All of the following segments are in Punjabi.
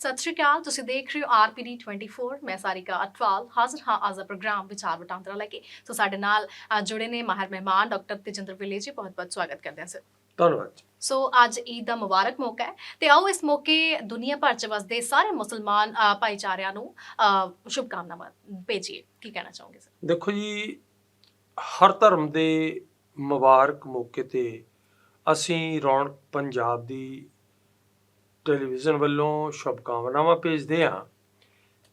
ਸਤਿ ਸ਼੍ਰੀ ਅਕਾਲ ਤੁਸੀਂ ਦੇਖ ਰਹੇ ਹੋ ਆਰਪੀਡੀ 24 ਮੈਂ ਸਾਰਿਕਾ ਅਟਵਾਲ ਹਾਜ਼ਰ ਹਾਂ ਅੱਜ ਦਾ ਪ੍ਰੋਗਰਾਮ ਵਿਚਾਰ ਵਟਾਂਦਰਾ ਲੈ ਕੇ। ਸੋ ਸਾਡੇ ਨਾਲ ਜੁੜੇ ਨੇ ਮਾਹਰ ਮਹਿਮਾਨ ਡਾਕਟਰ ਤੇਜਿੰਦਰ ਵਿਲੇ ਜੀ ਬਹੁਤ ਬਹੁਤ ਸਵਾਗਤ ਕਰਦੇ ਹਾਂ ਸਰ। ਧੰਨਵਾਦ। ਸੋ ਅੱਜ ਈਦ ਦਾ ਮੁਬਾਰਕ ਮੌਕਾ ਹੈ ਤੇ ਆਓ ਇਸ ਮੌਕੇ ਦੁਨੀਆ ਭਰ ਚ ਵਸਦੇ ਸਾਰੇ ਮੁਸਲਮਾਨ ਭਾਈਚਾਰਿਆਂ ਨੂੰ ਅ, ਸ਼ੁਭਕਾਮਨਾਵਾਂ ਭੇਜੀਏ। ਕੀ ਕਹਿਣਾ ਚਾਹੋਗੇ ਸਰ? ਦੇਖੋ ਜੀ ਹਰ ਧਰਮ ਦੇ ਮੁਬਾਰਕ ਮੌਕੇ ਤੇ ਅਸੀਂ ਰੌਣਕ ਪੰਜਾਬ ਦੀ ਟੈਲੀਵਿਜ਼ਨ ਵੱਲੋਂ ਸ਼ੁਭਕਾਮਨਾਵਾਂ ਭੇਜਦੇ ਹਾਂ।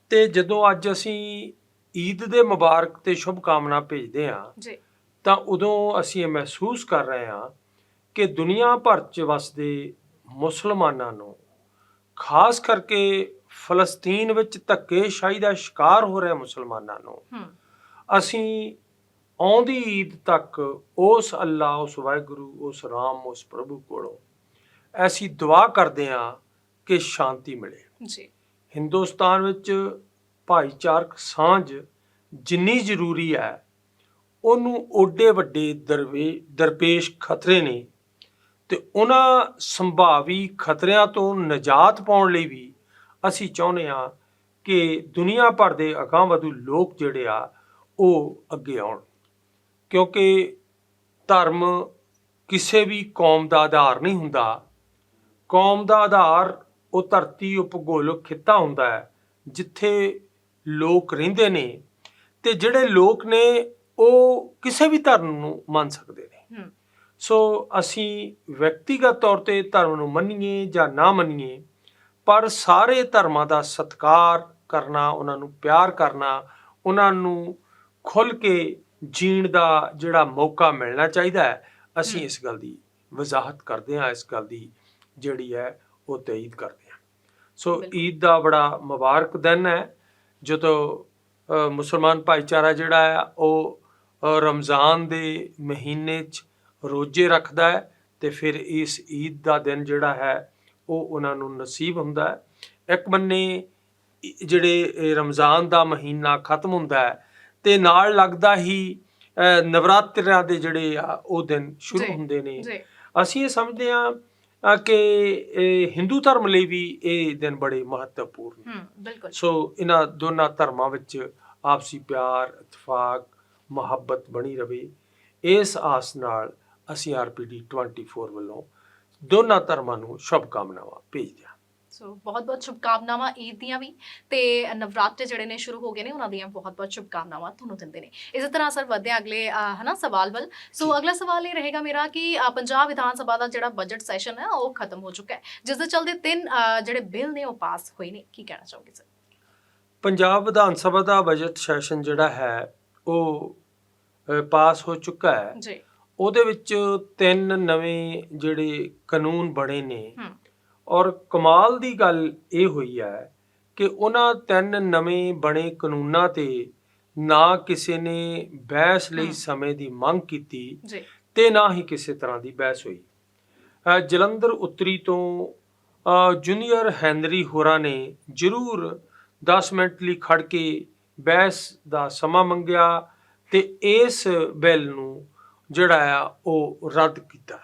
ਤੇ ਜਦੋਂ ਅੱਜ ਅਸੀਂ ਈਦ ਦੇ ਮੁਬਾਰਕ ਤੇ ਸ਼ੁਭਕਾਮਨਾ ਭੇਜਦੇ ਹਾਂ ਜੀ। ਤਾਂ ਉਦੋਂ ਅਸੀਂ ਇਹ ਮਹਿਸੂਸ ਕਰ ਰਹੇ ਹਾਂ ਕਿ ਦੁਨੀਆ ਭਰ 'ਚ ਵਸਦੇ ਮੁਸਲਮਾਨਾਂ ਨੂੰ ਖਾਸ ਕਰਕੇ ਫਲਸਤੀਨ ਵਿੱਚ ਧੱਕੇਸ਼ਾਹੀ ਦਾ ਸ਼ਿਕਾਰ ਹੋ ਰਹੇ ਮੁਸਲਮਾਨਾਂ ਨੂੰ ਅਸੀਂ ਆਉਂਦੀ ਈਦ ਤੱਕ ਉਸ ਅੱਲਾ ਉਸ ਵਾਹਿਗੁਰੂ ਉਸ ਰਾਮ ਉਸ ਪ੍ਰਭੂ ਕੋਲੋਂ ਅਸੀਂ ਦੁਆ ਕਰਦੇ ਹਾਂ ਕਿ ਸ਼ਾਂਤੀ ਮਿਲੇ। ਜੀ। ਹਿੰਦੁਸਤਾਨ ਵਿੱਚ ਭਾਈਚਾਰਕ ਸਾਂਝ ਜਿੰਨੀ ਜ਼ਰੂਰੀ ਹੈ ਉਹਨੂੰ ਓਡੇ ਵੱਡੇ ਦਰਵੇ ਦਰਪੇਸ਼ ਖਤਰੇ ਨੇ ਤੇ ਉਹਨਾਂ ਸੰਭਾਵੀ ਖਤਰਿਆਂ ਤੋਂ ਨਜਾਤ ਪਾਉਣ ਲਈ ਵੀ ਅਸੀਂ ਚਾਹੁੰਦੇ ਹਾਂ ਕਿ ਦੁਨੀਆ ਭਰ ਦੇ ਅਗਾਂਹਵਧੂ ਲੋਕ ਜਿਹੜੇ ਆ ਉਹ ਅੱਗੇ ਆਉਣ। ਕਿਉਂਕਿ ਧਰਮ ਕਿਸੇ ਵੀ ਕੌਮ ਦਾ ਆਧਾਰ ਨਹੀਂ ਹੁੰਦਾ ਕੌਮ ਦਾ ਆਧਾਰ ਉਹ ਧਰਤੀ ਉਹ ਭੂਗੋਲਿਕ ਖਿੱਤਾ ਹੁੰਦਾ ਹੈ ਜਿੱਥੇ ਲੋਕ ਰਹਿੰਦੇ ਨੇ ਤੇ ਜਿਹੜੇ ਲੋਕ ਨੇ ਉਹ ਕਿਸੇ ਵੀ ਧਰਮ ਨੂੰ ਮੰਨ ਸਕਦੇ ਨੇ ਸੋ ਅਸੀਂ ਵਿਅਕਤੀਗਤ ਤੌਰ ਤੇ ਧਰਮ ਨੂੰ ਮੰਨੀਏ ਜਾਂ ਨਾ ਮੰਨੀਏ ਪਰ ਸਾਰੇ ਧਰਮਾਂ ਦਾ ਸਤਿਕਾਰ ਕਰਨਾ ਉਹਨਾਂ ਨੂੰ ਪਿਆਰ ਕਰਨਾ ਉਹਨਾਂ ਨੂੰ ਖੁੱਲ ਕੇ ਜੀਣ ਦਾ ਜਿਹੜਾ ਮੌਕਾ ਮਿਲਣਾ ਚਾਹੀਦਾ ਹੈ ਅਸੀਂ। ਇਸ ਗੱਲ ਦੀ ਵਜ਼ਾਹਤ ਕਰਦੇ ਹਾਂ ਇਸ ਗੱਲ ਦੀ ਜਿਹੜੀ ਹੈ ਉਹ ਤਇਦ ਕਰਦੇ ਹਾਂ। ਸੋ। ਈਦ ਦਾ ਬੜਾ ਮੁਬਾਰਕ ਦਿਨ ਹੈ। ਜਦੋਂ ਮੁਸਲਮਾਨ ਭਾਈਚਾਰਾ ਜਿਹੜਾ ਹੈ ਉਹ ਰਮਜ਼ਾਨ ਦੇ ਮਹੀਨੇ 'ਚ ਰੋਜ਼ੇ ਰੱਖਦਾ ਹੈ ਤੇ ਫਿਰ ਇਸ ਈਦ ਦਾ ਦਿਨ ਜਿਹੜਾ ਹੈ ਉਹ ਉਹਨਾਂ ਨੂੰ ਨਸੀਬ ਹੁੰਦਾ ਹੈ। ਇੱਕ ਇ- ਜਿਹੜੇ ਰਮਜ਼ਾਨ ਦਾ ਮਹੀਨਾ ਖਤਮ ਹੁੰਦਾ ਹੈ ਤੇ ਨਾਲ ਲੱਗਦਾ ਹੀ ਨਵਰਾਤਰਿਆਂ ਦੇ ਜਿਹੜੇ ਆ ਉਹ ਦਿਨ ਸ਼ੁਰੂ ਹੁੰਦੇ ਨੇ। ਅਸੀਂ ਇਹ ਸਮਝਦੇ ਹਾਂ ਕਿ ਇਹ ਹਿੰਦੂ ਧਰਮ ਲਈ ਵੀ ਇਹ ਦਿਨ ਬੜੇ ਮਹੱਤਵਪੂਰਨ ਹੂੰ ਬਿਲਕੁਲ। ਸੋ ਇਹਨਾਂ ਦੋਨਾਂ ਧਰਮਾਂ ਵਿੱਚ ਆਪਸੀ ਪਿਆਰ ਇਤਫਾਕ ਮੁਹੱਬਤ ਬਣੀ ਰਵੇ। ਇਸ ਆਸ ਨਾਲ ਅਸੀਂ ਆਰਪੀਡੀ 24 ਵੱਲੋਂ ਦੋਨਾਂ ਧਰਮਾਂ ਨੂੰ ਸ਼ੁਭਕਾਮਨਾਵਾਂ ਭੇਜਦੇ ਹਾਂ। ਸੋ ਬਹੁਤ ਬਹੁਤ ਸ਼ੁਭਕਾਮਨਾਵਾਂ ਈਦ ਦੀਆਂ ਵੀ ਤੇ ਨਵਰਾਤਰੇ ਜਿਹੜੇ ਨੇ ਸ਼ੁਰੂ ਹੋ ਗਏ ਨੇ ਉਹਨਾਂ ਦੀਆਂ ਬਹੁਤ ਬਹੁਤ ਸ਼ੁਭਕਾਮਨਾਵਾਂ ਤੁਹਾਨੂੰ ਦਿੰਦੇ ਨੇ। ਇਸੇ ਤਰ੍ਹਾਂ ਸਰ ਵਧਦੇ ਅਗਲੇ ਹਨਾ ਸਵਾਲ ਵੱਲ। ਸੋ ਅਗਲਾ ਸਵਾਲ ਇਹ ਰਹੇਗਾ ਮੇਰਾ ਕਿ ਪੰਜਾਬ ਵਿਧਾਨ ਸਭਾ ਦਾ ਜਿਹੜਾ ਬਜਟ ਸੈਸ਼ਨ ਹੈ ਉਹ ਖਤਮ ਹੋ ਚੁੱਕਾ ਹੈ। ਜਿਸ ਦੇ ਚਲਦੇ ਤਿੰਨ ਜਿਹੜੇ ਬਿੱਲ ਨੇ ਉਹ ਪਾਸ ਹੋਏ ਨੇ। ਕੀ ਕਹਿਣਾ ਚਾਹੋਗੇ ਸਰ? ਪੰਜਾਬ ਵਿਧਾਨ ਸਭਾ ਦਾ ਬਜਟ ਸੈਸ਼ਨ ਜਿਹੜਾ ਹੈ ਉਹ ਪਾਸ ਹੋ ਚੁੱਕਾ ਹੈ। ਜੀ। ਉਹਦੇ ਵਿੱਚ ਤਿੰਨ ਨਵੇਂ ਜਿਹੜੇ ਕਾਨੂੰਨ ਬਣੇ ਨੇ। ਹੂੰ। ਔਰ ਕਮਾਲ ਦੀ ਗੱਲ ਇਹ ਹੋਈ ਹੈ ਕਿ ਉਹਨਾਂ ਤਿੰਨ ਨਵੇਂ ਬਣੇ ਕਾਨੂੰਨਾਂ ਤੇ ਨਾ ਕਿਸੇ ਨੇ ਬਹਿਸ ਲਈ। ਸਮੇਂ ਦੀ ਮੰਗ ਕੀਤੀ ਜੀ। ਤੇ ਨਾ ਹੀ ਕਿਸੇ ਤਰ੍ਹਾਂ ਦੀ ਬਹਿਸ ਹੋਈ। ਜਲੰਧਰ ਉੱਤਰੀ ਤੋਂ ਜੂਨੀਅਰ ਹੈਨਰੀ ਹੋਰਾਂ ਨੇ ਜ਼ਰੂਰ 10 ਮਿੰਟ ਲਈ ਖੜ ਕੇ ਬਹਿਸ ਦਾ ਸਮਾਂ ਮੰਗਿਆ ਤੇ ਇਸ ਬਿੱਲ ਨੂੰ ਜਿਹੜਾ ਆ ਉਹ ਰੱਦ ਕੀਤਾ।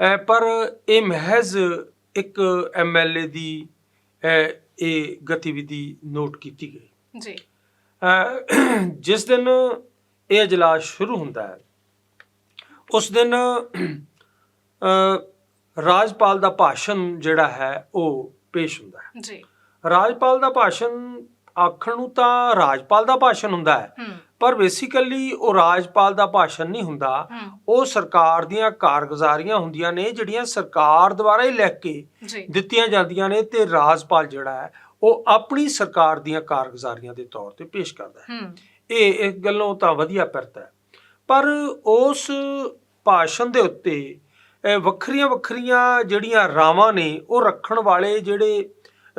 ਹੈ ਪਰ ਇਹ ਮਹਿਜ਼ ਇੱਕ ਐਮਐਲਏ ਦੀ ਅ, ਇਹ ਗਤੀਵਿਧੀ ਨੋਟ ਕੀਤੀ ਗਈ ਜੀ ਅ, ਜਿਸ ਦਿਨ ਇਹ اجلاس ਸ਼ੁਰੂ ਹੁੰਦਾ ਹੈ ਉਸ ਦਿਨ ਅ, ਰਾਜਪਾਲ ਦਾ ਭਾਸ਼ਣ ਜਿਹੜਾ ਹੈ ਉਹ ਪੇਸ਼ ਹੁੰਦਾ ਹੈ ਜੀ ਰਾਜਪਾਲ ਦਾ ਭਾਸ਼ਣ ਆਖਣ ਨੂੰ ਤਾਂ ਰਾਜਪਾਲ ਦਾ ਭਾਸ਼ਣ ਹੁੰਦਾ ਹੈ ਪਰ ਬੇਸਿਕਲੀ ਉਹ ਰਾਜਪਾਲ ਦਾ ਭਾਸ਼ਣ ਨਹੀਂ ਹੁੰਦਾ। ਉਹ ਸਰਕਾਰ ਦੀਆਂ ਕਾਰਗੁਜ਼ਾਰੀਆਂ ਹੁੰਦੀਆਂ ਨੇ ਜਿਹੜੀਆਂ ਸਰਕਾਰ ਦੁਆਰਾ ਹੀ ਲਿਖ ਕੇ ਦਿੱਤੀਆਂ ਜਾਂਦੀਆਂ ਨੇ ਤੇ ਰਾਜਪਾਲ ਜਿਹੜਾ ਹੈ ਉਹ ਆਪਣੀ ਸਰਕਾਰ ਦੀਆਂ ਕਾਰਗੁਜ਼ਾਰੀਆਂ ਦੇ ਤੌਰ ਤੇ ਪੇਸ਼ ਕਰਦਾ ਹੂੰ। ਇਹ ਇੱਕ ਗੱਲੋਂ ਤਾਂ ਵਧੀਆ ਪਿਰਤਾ ਹੈ। ਪਰ ਉਸ ਭਾਸ਼ਣ ਦੇ ਉੱਤੇ ਵੱਖਰੀਆਂ ਵੱਖਰੀਆਂ ਜਿਹੜੀਆਂ ਰਾਵਾਂ ਨੇ ਉਹ ਰੱਖਣ ਵਾਲੇ ਜਿਹੜੇ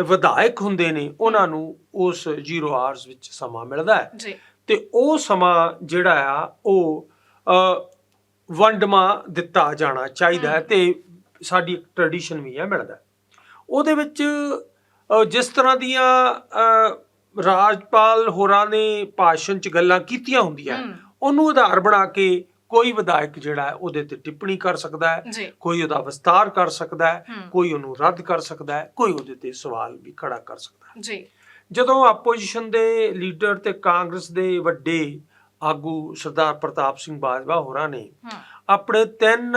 ਵਿਧਾਇਕ ਹੁੰਦੇ ਨੇ ਉਹਨਾਂ ਨੂੰ ਉਸ ਜ਼ੀਰੋ ਆਰਸ ਵਿੱਚ ਸਮਾਂ ਮਿਲਦਾ ਹੈ ਜੀ ਤੇ ਉਹ ਸਮਾਂ ਜਿਹੜਾ ਆ ਉਹ ਵੰਡਮਾ ਦਿੱਤਾ ਜਾਣਾ ਚਾਹੀਦਾ ਹੈ। ਤੇ ਸਾਡੀ ਇੱਕ ਟ੍ਰੈਡੀਸ਼ਨ ਵੀ ਹੈ ਮਿਲਦਾ। ਉਹਦੇ ਵਿੱਚ ਜਿਸ ਤਰ੍ਹਾਂ ਦੀਆਂ ਰਾਜਪਾਲ ਹੋਰਾਂ ਨੇ ਭਾਸ਼ਣ 'ਚ ਗੱਲਾਂ ਕੀਤੀਆਂ ਹੁੰਦੀਆਂ ਉਹਨੂੰ ਆਧਾਰ ਬਣਾ ਕੇ ਕੋਈ ਵਿਧਾਇਕ ਜਿਹੜਾ ਹੈ ਉਹਦੇ ਤੇ ਟਿੱਪਣੀ ਕਰ ਸਕਦਾ ਹੈ ਕੋਈ ਉਹਦਾ ਵਿਸਤਾਰ ਕਰ ਸਕਦਾ ਹੈ ਕੋਈ ਉਹਨੂੰ ਰੱਦ ਕਰ ਸਕਦਾ ਹੈ ਕੋਈ ਉਹਦੇ ਤੇ ਸਵਾਲ ਵੀ ਖੜਾ ਕਰ ਸਕਦਾ ਹੈ। ਜੀ। ਜਦੋਂ ਆਪੋਜੀਸ਼ਨ ਦੇ ਲੀਡਰ ਤੇ ਕਾਂਗਰਸ ਦੇ ਵੱਡੇ ਆਗੂ ਸਰਦਾਰ ਪ੍ਰਤਾਪ ਸਿੰਘ ਬਾਜਵਾ ਹੋਰਾਂ ਨੇ ਆਪਣੇ ਤਿੰਨ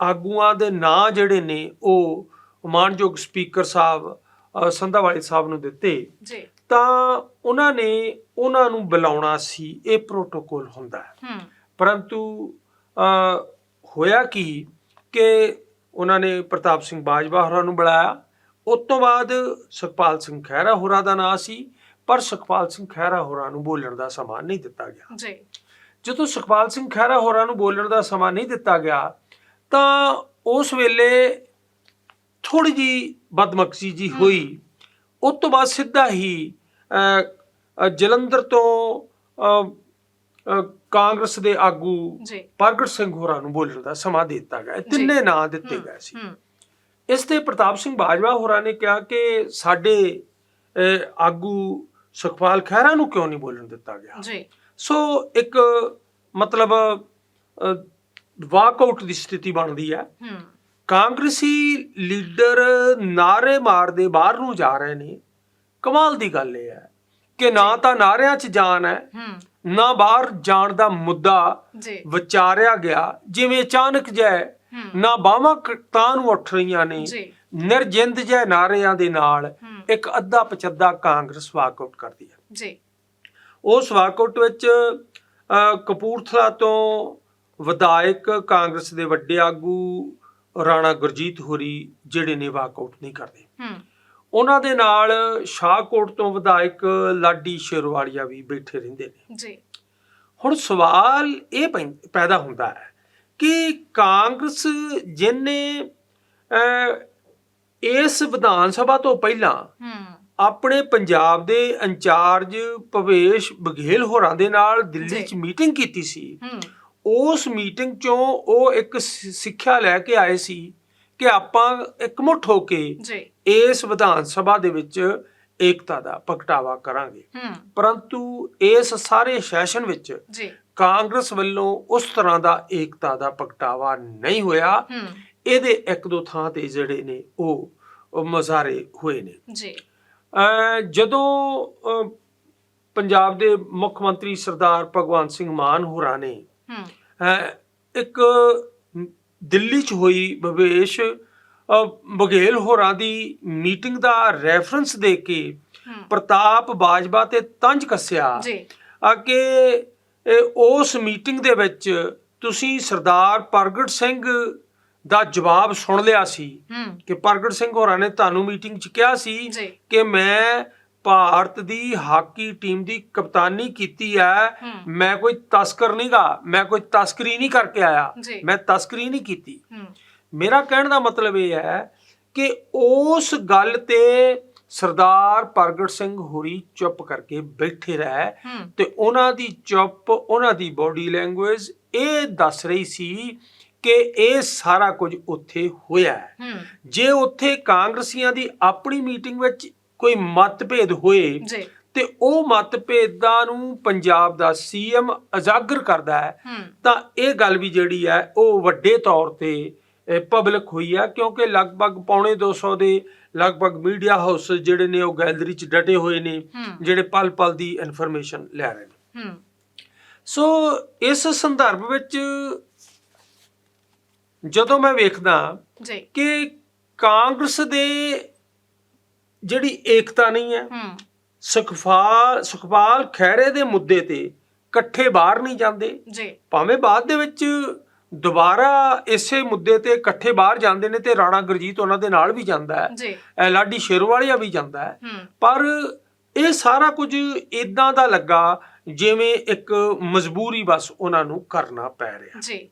ਆਗੂਆਂ ਦੇ ਨਾਂ ਜਿਹੜੇ ਨੇ ਉਹ ਮਾਨਯੋਗ ਸਪੀਕਰ ਸਾਹਿਬ ਅ, ਸੰਧਾਵਾਲੇ ਸਾਹਿਬ ਨੂੰ ਦਿੱਤੇ। ਜੀ। ਤਾਂ ਉਹਨਾਂ ਨੇ ਉਹਨਾਂ ਨੂੰ ਬੁਲਾਉਣਾ ਸੀ ਇਹ ਪ੍ਰੋਟੋਕੋਲ ਹੁੰਦਾ ਹੈ। ਹੂੰ। ਪਰੰਤੂ ਹੋਇਆ ਕੀ ਕਿ ਉਹਨਾਂ ਨੇ ਪ੍ਰਤਾਪ ਸਿੰਘ ਬਾਜਵਾ ਹੋਰਾਂ ਨੂੰ ਬੁਲਾਇਆ। ਉਸ ਤੋਂ ਬਾਅਦ ਸੁਖਪਾਲ ਸਿੰਘ ਖਹਿਰਾ ਹੋਰਾਂ ਦਾ ਨਾਂ ਸੀ ਪਰ ਸੁਖਪਾਲ ਸਿੰਘ ਖਹਿਰਾ ਹੋਰਾਂ ਨੂੰ ਬੋਲਣ ਦਾ ਸਮਾਂ ਨਹੀਂ ਦਿੱਤਾ ਗਿਆ। ਜੀ। ਜਦੋਂ ਸੁਖਪਾਲ ਸਿੰਘ ਖਹਿਰਾ ਹੋਰਾਂ ਨੂੰ ਬੋਲਣ ਦਾ ਸਮਾਂ ਨਹੀਂ ਦਿੱਤਾ ਗਿਆ ਤਾਂ ਉਸ ਵੇਲੇ ਥੋੜੀ ਜੀ ਬਦਮਖਸ਼ੀ ਜੀ ਹੋਈ। ਉਸ ਤੋਂ ਬਾਅਦ ਸਿੱਧਾ ਹੀ ਜਲੰਧਰ ਤੋਂ ਕਾਂਗਰਸ ਦੇ ਆਗੂ ਪ੍ਰਗਟ ਸਿੰਘ ਹੋਰਾਂ ਨੂੰ ਬੋਲਣ ਦਾ ਸਮਾਂ ਦੇ ਦਿੱਤਾ ਗਿਆ। ਤਿੰਨੇ ਨਾਂ ਦਿੱਤੇ ਗਏ ਸੀ। ਇਸ ਤੇ ਪ੍ਰਤਾਪ ਸਿੰਘ ਬਾਜਵਾ ਹੋਰਾਂ ਨੇ ਕਿਹਾ ਕਿ ਸਾਡੇ ਆਗੂ ਸੁਖਪਾਲ ਖਹਿਰਾ ਨੂੰ ਕਿਉਂ ਨਹੀਂ ਬੋਲਣ ਦਿੱਤਾ ਗਿਆ? ਜੀ। ਸੋ ਇੱਕ ਮਤਲਬ ਵਾਕਆਊਟ ਦੀ ਸਥਿਤੀ ਬਣਦੀ ਹੈ। ਕਾਂਗਰਸੀ ਲੀਡਰ ਨਾਰੇ ਮਾਰਦੇ ਬਾਹਰ ਨੂੰ ਜਾ ਰਹੇ ਨੇ। ਕਮਾਲ ਦੀ ਗੱਲ ਇਹ ਹੈ ਕਿ ਨਾ ਤਾਂ ਨਾਰਿਆਂ 'ਚ ਜਾਨ ਹੂੰ। ਨਾ ਬਾਹਰ ਜਾਣ ਦਾ ਮੁੱਦਾ ਜੀ। ਵਿਚਾਰਿਆ ਗਿਆ। ਜਿਵੇਂ ਅਚਾਨਕ ਜੈ ਨਾ ਬਾਹਾਂ ਤਾਂ ਨੂੰ ਉੱਠ ਰਹੀਆਂ ਨੇ ਜੀ। ਨਿਰਜਿੰਦ ਜੈ ਨਾਰਿਆਂ ਦੇ ਨਾਲ ਇੱਕ ਅੱਧਾ ਪਚੱਦਾ ਕਾਂਗਰਸ ਵਾਕਆਊਟ ਕਰਦੀ ਹੈ। ਜੀ। ਉਸ ਵਾਕਆਊਟ ਵਿੱਚ ਅ, ਕਪੂਰਥਲਾ ਤੋਂ ਵਿਧਾਇਕ ਕਾਂਗਰਸ ਦੇ ਵੱਡੇ ਆਗੂ ਰਾਣਾ ਗੁਰਜੀਤ ਹੋਰੀ ਜਿਹੜੇ ਨੇ ਵਾਕਆਊਟ ਨਹੀਂ ਕਰਦੇ। ਹੂੰ। ਉਹਨਾਂ ਦੇ ਨਾਲ ਸ਼ਾਹਕੋਟ ਤੋਂ ਵਿਧਾਇਕ ਲਾਡੀ ਸ਼ੇਰਵਾਲੀਆ ਵੀ ਬੈਠੇ ਰਹਿੰਦੇ ਨੇ। ਜੀ। ਹੁਣ ਸਵਾਲ ਇਹ ਪੈਦਾ ਹੁੰਦਾ ਹੈ ਕਿ ਕਾਂਗਰਸ ਜਿਹਨੇ ਅ, ਇਸ ਵਿਧਾਨ ਸਭਾ ਤੋਂ ਪਹਿਲਾਂ ਆਪਣੇ ਪੰਜਾਬ ਦੇ ਇੰਚਾਰਜ ਭਵੇਸ਼ ਬਘੇਲ ਹੋਰਾਂ ਦੇ ਨਾਲ ਦਿੱਲੀ। 'ਚ ਮੀਟਿੰਗ ਕੀਤੀ ਸੀ। ਉਸ ਮੀਟਿੰਗ 'ਚੋਂ ਉਹ ਇੱਕ ਸਿੱਖਿਆ ਲੈ ਕੇ ਆਏ ਸੀ ਕਿ ਆਪਾਂ ਇਕਮੁੱਠ ਹੋ ਕੇ ਜੀ। ਇਸ ਵਿਧਾਨ ਸਭਾ ਦੇ ਵਿੱਚ ਏਕਤਾ ਦਾ ਪ੍ਰਗਟਾਵਾ ਕਰਾਂਗੇ। ਪਰੰਤੂ ਇਸ ਸਾਰੇ ਸੈਸ਼ਨ ਵਿੱਚ ਜੀ। ਕਾਂਗਰਸ ਵੱਲੋਂ ਉਸ ਤਰ੍ਹਾਂ ਦਾ ਏਕਤਾ ਦਾ ਪ੍ਰਗਟਾਵਾ ਨਹੀਂ ਹੋਇਆ। ਇਹਦੇ ਇੱਕ ਦੋ ਥਾਂ ਤੇ ਜਿਹੜੇ ਨੇ ਉਹ ਮੁਜ਼ਾਹਰੇ ਹੋਏ ਨੇ। ਜੀ। ਜਦੋਂ ਪੰਜਾਬ ਦੇ ਮੁੱਖ ਮੰਤਰੀ ਸਰਦਾਰ ਭਗਵੰਤ ਸਿੰਘ ਮਾਨ ਹੋਰਾਂ ਨੇ ਇੱਕ ਦਿੱਲੀ 'ਚ ਹੋਈ ਭਵੇਸ਼ ਬਘੇਲ ਹੋਰਾਂ ਦੀ ਮੀਟਿੰਗ ਦਾ ਰੈਫਰੈਂਸ ਦੇ ਕੇ ਪ੍ਰਤਾਪ ਬਾਜਵਾ ਤੇ ਤੰਜ ਕੱਸਿਆ ਜੀ। ਕਿ ਉਸ ਮੀਟਿੰਗ ਦੇ ਵਿੱਚ ਤੁਸੀਂ ਸਰਦਾਰ ਪ੍ਰਗਟ ਸਿੰਘ ਦਾ ਜਵਾਬ ਸੁਣ ਲਿਆ ਸੀ ਕਿ ਪ੍ਰਗਟ ਸਿੰਘ ਹੋਰਾਂ ਨੇ ਤੁਹਾਨੂੰ ਮੀਟਿੰਗ 'ਚ ਕਿਹਾ ਸੀ ਕਿ ਮੈਂ ਭਾਰਤ ਦੀ ਹਾਕੀ ਟੀਮ ਦੀ ਕਪਤਾਨੀ ਕੀਤੀ ਹੈ। ਮੈਂ ਕੋਈ ਤਸਕਰ ਨਹੀਂਗਾ ਮੈਂ ਕੋਈ ਤਸਕਰੀ ਨਹੀਂ ਕਰਕੇ ਆਇਆ। ਮੈਂ ਤਸਕਰੀ ਨਹੀਂ ਕੀਤੀ। ਹੂੰ। ਮੇਰਾ ਕਹਿਣ ਦਾ ਮਤਲਬ ਇਹ ਹੈ ਕਿ ਉਸ ਗੱਲ ਤੇ ਸਰਦਾਰ ਪ੍ਰਗਟ ਸਿੰਘ ਹੋਰੀ ਚੁੱਪ ਕਰਕੇ ਬੈਠੇ ਰਹਿ ਤੇ ਉਹਨਾਂ ਦੀ ਚੁੱਪ ਉਹਨਾਂ ਦੀ ਬਾਡੀ ਲੈਂਗੁਏਜ ਇਹ ਦੱਸ ਰਹੀ ਸੀ ਕਿ ਇਹ ਸਾਰਾ ਕੁਝ ਉੱਥੇ ਹੋਇਆ ਜੇ ਉੱਥੇ ਕਾਂਗਰਸੀਆਂ ਦੀ ਆਪਣੀ ਮੀਟਿੰਗ ਵਿੱਚ ਕੋਈ ਮਤਭੇਦ ਹੋਏ ਤੇ ਉਹ ਮਤਭੇਦਾਂ ਨੂੰ ਪੰਜਾਬ ਦਾ ਸੀਐਮ ਉਜਾਗਰ ਕਰਦਾ ਹੂੰ। ਤਾਂ ਇਹ ਗੱਲ ਵੀ ਜਿਹੜੀ ਹੈ ਉਹ ਵੱਡੇ ਤੌਰ ਤੇ ਪਬਲਿਕ ਹੋਈ ਹੈ ਕਿਉਂਕਿ ਲਗਭਗ ਪੌਣੇ 200 ਦੇ ਲਗਭਗ ਮੀਡੀਆ ਹਾਊਸ ਜਿਹੜੇ ਨੇ ਉਹ ਗੈਲਰੀ 'ਚ ਡਟੇ ਹੋਏ ਨੇ ਜਿਹੜੇ ਪਲ ਪਲ ਦੀ ਇਨਫੋਰਮੇਸ਼ਨ ਲੈ ਰਹੇ ਨੇ। ਸੋ ਇਸ ਸੰਦਰਭ ਵਿੱਚ ਜਦੋਂ ਮੈਂ ਵੇਖਦਾ ਜੀ। ਕਿ ਕਾਂਗਰਸ ਦੇ ਜਿਹੜੀ ਏਕਤਾ ਨਹੀਂ ਹੈ ਹੂੰ। ਸੁਖਪਾਲ ਸੁਖਪਾਲ ਖਹਿਰੇ ਦੇ ਮੁੱਦੇ ਤੇ ਇਕੱਠੇ ਬਾਹਰ ਨਹੀਂ ਜਾਂਦੇ ਜੀ। ਭਾਵੇਂ ਬਾਅਦ ਦੇ ਵਿੱਚ ਦੁਬਾਰਾ ਇਸੇ ਮੁੱਦੇ ਤੇ ਇਕੱਠੇ ਬਾਹਰ ਜਾਂਦੇ ਨੇ ਤੇ ਰਾਣਾ ਗੁਰਜੀਤ ਉਹਨਾਂ ਦੇ ਨਾਲ ਵੀ ਜਾਂਦਾ ਹੈ। ਲਾਡੀ ਸ਼ੇਰਵਾਲੀਆ ਵੀ ਜਾਂਦਾ ਹੈ। ਪਰ ਇਹ ਸਾਰਾ ਕੁਝ ਇਦਾਂ ਦਾ ਲੱਗਾ ਜਿਵੇਂ ਇੱਕ ਮਜਬੂਰੀ ਬਸ ਉਹਨਾਂ ਨੂੰ ਕਰਨਾ ਪੈ ਰਿਹਾ। ਜੀ।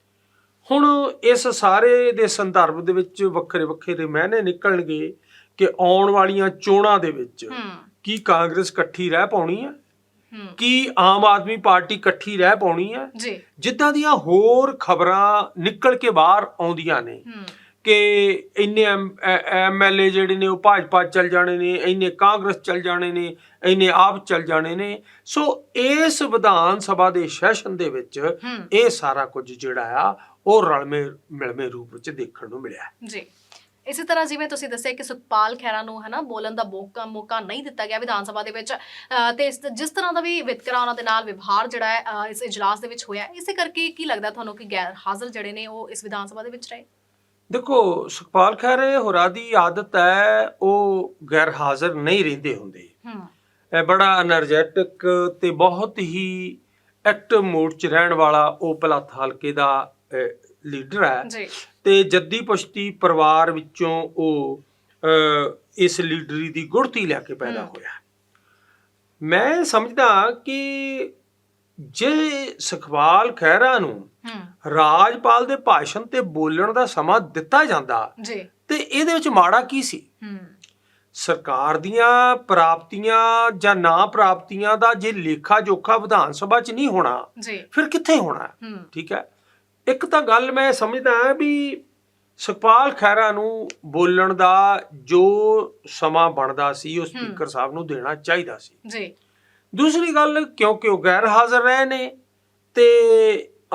ਹੁਣ ਇਸ ਸਾਰੇ ਦੇ ਸੰਦਰਭ ਦੇ ਵਿੱਚ ਵੱਖਰੇ ਵੱਖਰੇ ਮਾਇਨੇ ਨਿਕਲਣਗੇ ਕਿ ਆਉਣ ਵਾਲੀਆਂ ਚੋਣਾਂ ਦੇ ਵਿੱਚ ਕੀ ਕਾਂਗਰਸ ਇਕੱਠੀ ਰਹਿ ਪਾਉਣੀ ਹੂੰ? ਕੀ ਆਮ ਆਦਮੀ ਪਾਰਟੀ ਇਕੱਠੀ ਰਹਿ ਪਾਉਣੀ ਹੈ। ਜੀ। ਜਿੱਦਾਂ ਦੀਆਂ ਹੋਰ ਖਬਰਾਂ ਨਿਕਲ ਕੇ ਬਾਹਰ ਆਉਂਦੀਆਂ ਨੇ ਕਿ ਇੰਨੇ ਐਮਐਲਏ ਜਿਹੜੇ ਨੇ ਉਹ ਭਾਜਪਾ ਚੱਲ ਜਾਣੇ ਨੇ ਇੰਨੇ ਕਾਂਗਰਸ ਚੱਲ ਜਾਣੇ ਨੇ ਇੰਨੇ ਆਪ ਚੱਲ ਜਾਣੇ ਨੇ। ਸੋ ਇਸ ਵਿਧਾਨ ਸਭਾ ਦੇ ਸੈਸ਼ਨ ਦੇ ਵਿੱਚ ਇਹ ਸਾਰਾ ਕੁਝ ਜਿਹੜਾ ਆ ਉਹ ਰਲਵੇਂ ਮਿਲਵੇਂ ਰੂਪ ਵਿੱਚ ਦੇਖਣ ਨੂੰ ਮਿਲਿਆ। ਜੀ। ਇਸੇ ਤਰ੍ਹਾਂ ਜਿਵੇਂ ਤੁਸੀਂ ਦੱਸਿਆ ਕਿ ਸੁਖਪਾਲ ਖੈਰਾ ਨੂੰ ਹਨਾ ਬੋਲਣ ਦਾ ਮੌਕਾ ਮੌਕਾ ਨਹੀਂ ਦਿੱਤਾ ਗਿਆ ਵਿਧਾਨ ਸਭਾ ਦੇ ਵਿੱਚ ਤੇ ਜਿਸ ਤਰ੍ਹਾਂ ਦਾ ਵੀ ਵਿਤਕਰਾ ਉਹਨਾਂ ਦੇ ਨਾਲ ਵਿਵਹਾਰ ਜਿਹੜਾ ਹੈ ਇਸ ਇਜਲਾਸ ਦੇ ਵਿੱਚ ਹੋਇਆ ਇਸੇ ਕਰਕੇ ਕੀ ਲੱਗਦਾ ਤੁਹਾਨੂੰ ਕਿ ਗੈਰ ਹਾਜ਼ਰ ਜਿਹੜੇ ਨੇ ਉਹ ਇਸ ਵਿਧਾਨ ਸਭਾ ਦੇ ਵਿੱਚ ਰਹੇ? ਦੇਖੋ ਸੁਖਪਾਲ ਖੈਰੇ ਹੋਰਾ ਦੀ ਆਦਤ ਹੈ ਉਹ ਗੈਰ ਹਾਜ਼ਰ ਨਹੀਂ ਰਹਿੰਦੇ ਹੁੰਦੇ। ਹੂੰ। ਬੜਾ એનર્ਜੈਟਿਕ ਤੇ ਬਹੁਤ ਹੀ ਐਕਟਿਵ ਮੂਡ 'ਚ ਰਹਿਣ ਵਾਲਾ ਉਹ ਪਲਾਥ ਹਲਕੇ ਦਾ ਲੀਡਰ ਹੈ। ਤੇ ਜੱਦੀ ਪੁਸ਼ਤੀ ਪਰਿਵਾਰ ਵਿੱਚੋਂ ਉਹ ਇਸ ਲੀਡਰੀ ਦੀ ਗੁੜਤੀ ਲੈ ਕੇ ਪੈਦਾ। ਹੋਇਆ। ਮੈਂ ਸਮਝਦਾ ਕਿ ਜੇ ਸੁਖਪਾਲ ਖਹਿਰਾ ਨੂੰ ਰਾਜਪਾਲ ਦੇ ਭਾਸ਼ਣ ਤੇ ਬੋਲਣ ਦਾ ਸਮਾਂ ਦਿੱਤਾ ਜਾਂਦਾ ਜੀ। ਤੇ ਇਹਦੇ ਵਿੱਚ ਮਾੜਾ ਕੀ ਸੀ? ਸਰਕਾਰ ਦੀਆਂ ਪ੍ਰਾਪਤੀਆਂ ਜਾਂ ਨਾ ਪ੍ਰਾਪਤੀਆਂ ਦਾ ਜੇ ਲੇਖਾ ਜੋਖਾ ਵਿਧਾਨ ਸਭਾ 'ਚ ਨਹੀਂ ਹੋਣਾ ਜੀ। ਫਿਰ ਕਿੱਥੇ ਹੋਣਾ? ਠੀਕ ਹੈ? ਇੱਕ ਤਾਂ ਗੱਲ ਮੈਂ ਸਮਝਦਾ ਹਾਂ ਵੀ ਸੁਖਪਾਲ ਖਹਿਰਾ ਨੂੰ ਬੋਲਣ ਦਾ ਜੋ ਸਮਾਂ ਬਣਦਾ ਸੀ ਉਹ ਸਪੀਕਰ ਸਾਹਿਬ ਨੂੰ ਦੇਣਾ ਚਾਹੀਦਾ ਸੀ। ਜੀ। ਦੂਸਰੀ ਗੱਲ ਕਿਉਂਕਿ ਉਹ ਗੈਰ ਹਾਜ਼ਰ ਰਹੇ ਨੇ ਤੇ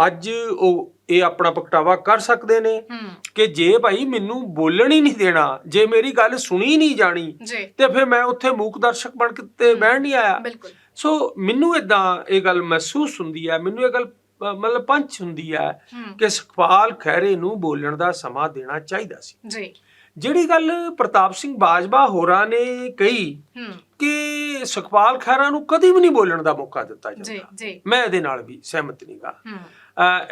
ਅੱਜ ਉਹ ਇਹ ਆਪਣਾ ਪ੍ਰਗਟਾਵਾ ਕਰ ਸਕਦੇ ਨੇ ਕਿ ਜੇ ਭਾਈ ਮੈਨੂੰ ਬੋਲਣ ਹੀ ਨਹੀਂ ਦੇਣਾ ਜੇ ਮੇਰੀ ਗੱਲ ਸੁਣੀ ਨਹੀਂ ਜਾਣੀ ਤੇ ਫਿਰ ਮੈਂ ਉੱਥੇ ਮੂਕ ਦਰਸ਼ਕ ਬਣ ਕੇ ਤੇ ਬਹਿਣ ਨਹੀਂ ਆਇਆ। ਸੋ ਮੈਨੂੰ ਇਦਾਂ ਇਹ ਗੱਲ ਮਹਿਸੂਸ ਹੁੰਦੀ ਹੈ ਮੈਨੂੰ ਇਹ ਗੱਲ ਮਤਲਬ ਪੰਚ ਹੁੰਦੀ ਹੈ ਹੂੰ। ਕਿ ਸੁਖਪਾਲ ਖਹਿਰੇ ਨੂੰ ਬੋਲਣ ਦਾ ਸਮਾਂ ਦੇਣਾ ਚਾਹੀਦਾ ਸੀ। ਜੀ। ਜਿਹੜੀ ਗੱਲ ਪ੍ਰਤਾਪ ਸਿੰਘ ਬਾਜਵਾ ਹੋਰਾਂ ਨੇ ਕਹੀ ਕਿ ਸੁਖਪਾਲ ਖਹਿਰਾ ਨੂੰ ਕਦੀ ਵੀ ਨਹੀਂ ਬੋਲਣ ਦਾ ਮੌਕਾ ਦਿੱਤਾ ਜਾਂਦਾ। ਜੀ। ਮੈਂ ਇਹਦੇ ਨਾਲ ਵੀ ਸਹਿਮਤ ਨਹੀਂਗਾ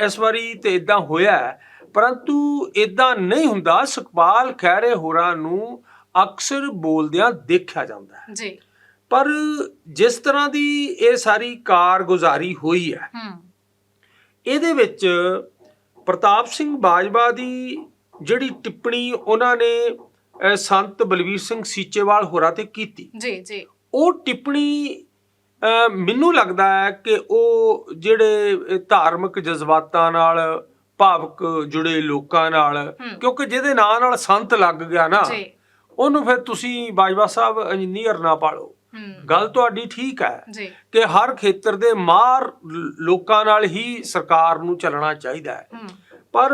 ਇਸ ਵਾਰੀ ਤੇ ਇਦਾਂ ਹੋਇਆ ਪਰੰਤੂ ਇਦਾਂ ਨਹੀਂ ਹੁੰਦਾ ਸੁਖਪਾਲ ਖਹਿਰੇ ਹੋਰਾਂ ਨੂੰ ਅਕਸਰ ਬੋਲਦਿਆਂ ਦੇਖਿਆ ਜਾਂਦਾ ਹੈ। ਜੀ। ਪਰ ਜਿਸ ਤਰ੍ਹਾਂ ਦੀ ਇਹ ਸਾਰੀ ਕਾਰਗੁਜ਼ਾਰੀ ਹੋਈ ਹੈ ਹੂੰ। ਇਹਦੇ ਵਿੱਚ ਪ੍ਰਤਾਪ ਸਿੰਘ ਬਾਜਵਾ ਦੀ ਜਿਹੜੀ ਟਿੱਪਣੀ ਉਹਨਾਂ ਨੇ ਸੰਤ ਬਲਵੀਰ ਸਿੰਘ ਸੀਚੇਵਾਲ ਹੋਰਾਂ ਤੇ ਕੀਤੀ। ਜੀ ਜੀ। ਉਹ ਟਿੱਪਣੀ ਮੈਨੂੰ ਲੱਗਦਾ ਹੈ ਕਿ ਉਹ ਜਿਹੜੇ ਧਾਰਮਿਕ ਜਜ਼ਬਾਤਾਂ ਨਾਲ ਭਾਵਕ ਜੁੜੇ ਲੋਕਾਂ ਨਾਲ। ਕਿਉਂਕਿ ਜਿਹਦੇ ਨਾਂ ਨਾਲ ਸੰਤ ਲੱਗ ਗਿਆ ਨਾ ਉਹਨੂੰ ਫਿਰ ਤੁਸੀਂ ਬਾਜਵਾ ਸਾਹਿਬ ਇੰਜੀਨੀਅਰ ਨਾ ਪਾਲੋ। ਗੱਲ ਤੁਹਾਡੀ ਠੀਕ ਹੈ ਕਿ ਹਰ ਖੇਤਰ ਦੇ ਮਾਰ ਲੋਕਾਂ ਨਾਲ ਹੀ ਸਰਕਾਰ ਨੂੰ ਚੱਲਣਾ ਚਾਹੀਦਾ ਹੈ। ਪਰ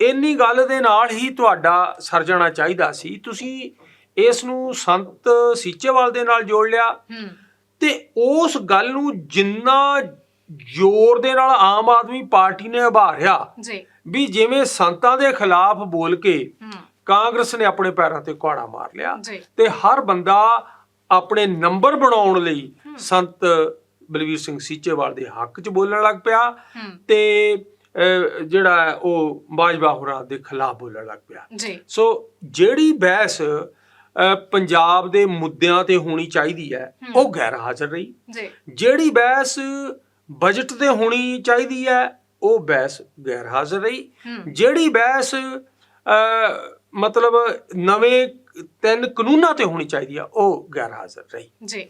ਇੰਨੀ ਗੱਲ ਦੇ ਨਾਲ ਹੀ ਤੁਹਾਡਾ ਸਰ ਜਾਣਾ ਚਾਹੀਦਾ ਸੀ। ਤੁਸੀਂ ਇਸ ਨੂੰ ਸੰਤ ਸੀਚੇਵਾਲ ਦੇ ਨਾਲ ਜੋੜ ਲਿਆ। ਤੇ ਉਸ ਗੱਲ ਨੂੰ ਜਿੰਨਾ ਜ਼ੋਰ ਦੇ ਨਾਲ ਆਮ ਆਦਮੀ ਪਾਰਟੀ ਨੇ ਉਭਾਰਿਆ ਜੀ। ਵੀ ਜਿਵੇਂ ਸੰਤਾਂ ਦੇ ਖਿਲਾਫ ਬੋਲ ਕੇ ਕਾਂਗਰਸ ਨੇ ਆਪਣੇ ਪੈਰਾਂ ਤੇ ਕੁਹਾੜਾ ਮਾਰ ਲਿਆ ਤੇ ਹਰ ਬੰਦਾ ਆਪਣੇ ਨੰਬਰ ਬਣਾਉਣ ਲਈ ਸੰਤ ਬਲਵੀਰ ਸਿੰਘ ਸੀਚੇਵਾਲ ਦੇ ਹੱਕ 'ਚ ਬੋਲਣ ਲੱਗ ਪਿਆ ਤੇ ਜਿਹੜਾ ਉਹ ਬਾਜਵਾ ਹੋਰਾਂ ਦੇ ਖਿਲਾਫ ਬੋਲਣ ਲੱਗ ਪਿਆ। ਸੋ ਜਿਹੜੀ ਬਹਿਸ ਪੰਜਾਬ ਦੇ ਮੁੱਦਿਆਂ ਤੇ ਹੋਣੀ ਚਾਹੀਦੀ ਹੈ। ਉਹ ਗੈਰ ਹਾਜ਼ਰ ਰਹੀ। ਜਿਹੜੀ ਬਹਿਸ ਬਜਟ ਤੇ ਹੋਣੀ ਚਾਹੀਦੀ ਹੈ ਉਹ ਬਹਿਸ ਗੈਰ ਹਾਜ਼ਰ ਰਹੀ। ਜਿਹੜੀ ਬਹਿਸ ਮਤਲਬ ਨਵੇਂ ਤਿੰਨ ਕਾਨੂੰਨਾਂ ਤੇ ਹੋਣੀ ਚਾਹੀਦੀ ਆ, ਉਹ ਗੈਰ ਹਾਜ਼ਰ ਰਹੀ। ਜੀ।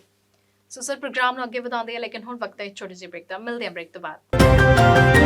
ਸੋ ਸਰ, ਪ੍ਰੋਗਰਾਮ ਨੂੰ ਅੱਗੇ ਵਧਾਉਂਦੇ ਆ, ਲੇਕਿਨ ਹੁਣ ਵਕਤ ਹੈ ਇੱਕ ਛੋਟੀ ਜਿਹੀ ਬ੍ਰੇਕ ਦਾ। ਮਿਲਦੇ ਆ ਬ੍ਰੇਕ ਤੋਂ ਬਾਅਦ।